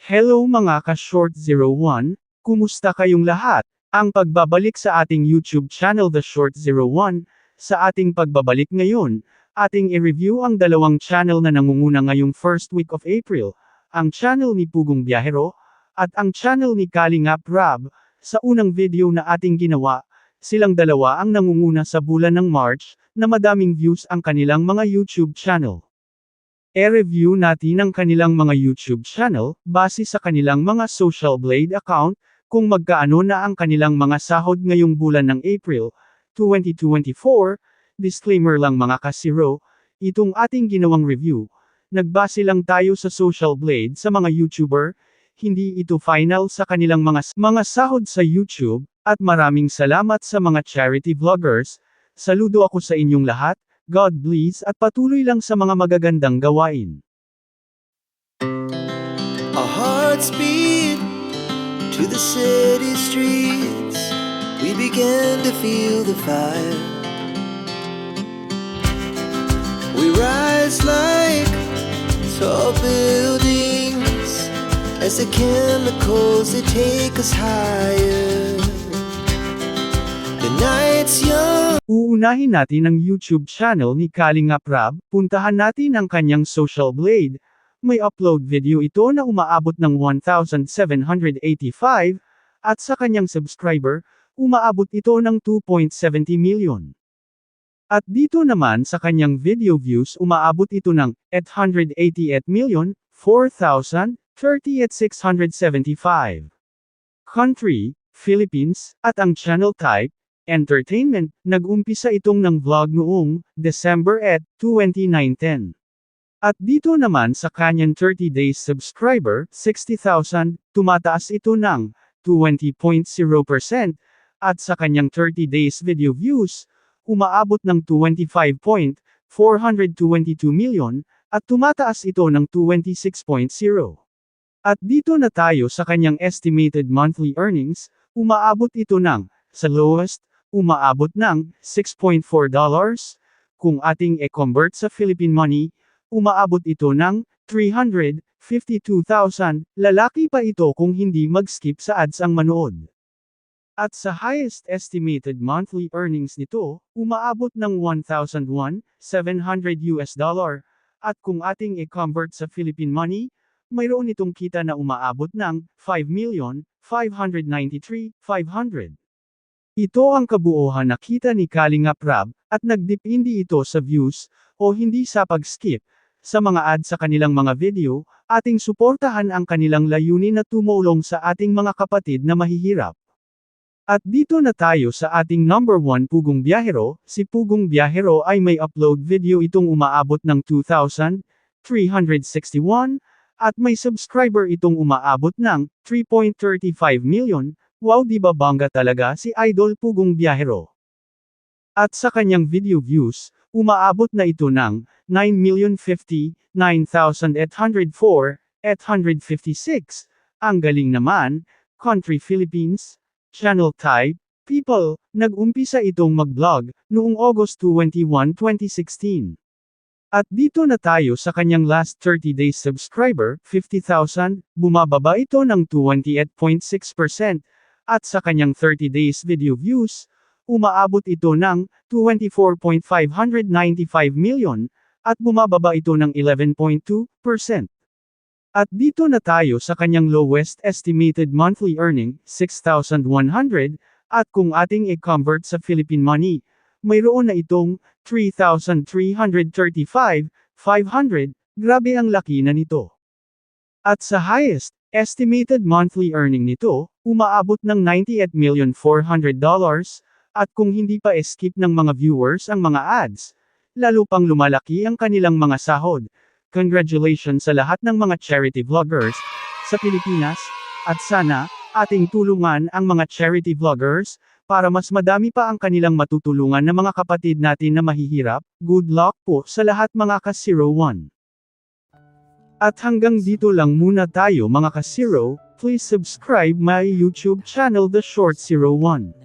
Hello mga ka-Short 01, kumusta kayong lahat? Ang pagbabalik sa ating YouTube channel The Short 01, sa ating pagbabalik ngayon, ating i-review ang dalawang channel na nangunguna ngayong first week of April, ang channel ni Pugong Biyahero, at ang channel ni Kalingap Rab. Sa unang video na ating ginawa, silang dalawa ang nangunguna sa bulan ng March, na madaming views ang kanilang mga YouTube channel. E-review natin ang kanilang mga YouTube channel, base sa kanilang mga Social Blade account, kung magkaano na ang kanilang mga sahod ngayong bulan ng April, 2024, disclaimer lang mga kasiro, itong ating ginawang review, nagbase lang tayo sa Social Blade sa mga YouTuber, hindi ito final sa kanilang mga, mga sahod sa YouTube, at maraming salamat sa mga charity vloggers, saludo ako sa inyong lahat, God bless at patuloy lang sa mga magagandang gawain. Our hearts beat to the city streets. We began to feel the fire. We rise like tall buildings as the chemicals they take us higher. The night's young. Uunahin natin ang YouTube channel ni Kalingap Rab, puntahan natin ang kanyang Social Blade. May upload video ito na umaabot ng 1,785, at sa kanyang subscriber, umaabot ito ng 2.70 million. At dito naman sa kanyang video views umaabot ito ng 888 million, 4,030 at 675. Country, Philippines, at ang channel type, Entertainment, nag-umpisa itong ng vlog noong December at 2019. At dito naman sa kanyang 30 days subscriber, 60,000, tumataas ito ng 20.0%, at sa kanyang 30 days video views, umaabot ng 25.422 million, at tumataas ito ng 26.0. At dito na tayo sa kanyang estimated monthly earnings, umaabot ito ng, sa lowest, umaabot ng $6.4. Kung ating e-convert sa Philippine money, umaabot ito ng 352,000. Lalaki pa ito kung hindi mag-skip sa ads ang manood. At sa highest estimated monthly earnings nito, umaabot ng 1,001,700 US dollar. At kung ating e-convert sa Philippine money, mayroon itong kita na umaabot ng 5,593,500. Ito ang kabuuhan na kita ni Kalingap Rab, at nagdepende ito sa views, o hindi sa pag-skip, sa mga ad sa kanilang mga video, ating suportahan ang kanilang layunin na tumulong sa ating mga kapatid na mahihirap. At dito na tayo sa ating number 1 Pugong Biyahero, si Pugong Biyahero ay may upload video itong umaabot ng 2,361, at may subscriber itong umaabot ng 3.35 million, wow di ba bangga talaga si Idol Pugong Biyahero. At sa kanyang video views, umaabot na ito ng 9,050,9,804, 856. Ang galing naman, Country Philippines, Channel Type, People, nag-umpisa itong mag-vlog, noong August 21, 2016. At dito na tayo sa kanyang last 30 days subscriber, 50,000, bumababa ito ng 28.6%, at sa kanyang 30 days video views, umaabot ito ng 24.595 million, at bumababa ito ng 11.2%. At dito na tayo sa kanyang lowest estimated monthly earning, 6,100, at kung ating i-convert sa Philippine money, mayroon na itong 3,335,500, grabe ang laki na nito. At sa highest, estimated monthly earning nito, umaabot ng $98,400, at kung hindi pa skip ng mga viewers ang mga ads, lalo pang lumalaki ang kanilang mga sahod. Congratulations sa lahat ng mga charity vloggers sa Pilipinas, at sana, ating tulungan ang mga charity vloggers, para mas madami pa ang kanilang matutulungan na mga kapatid natin na mahihirap. Good luck po sa lahat mga ka-01. At hanggang dito lang muna tayo mga ka-zero, please subscribe my YouTube channel The Short 01.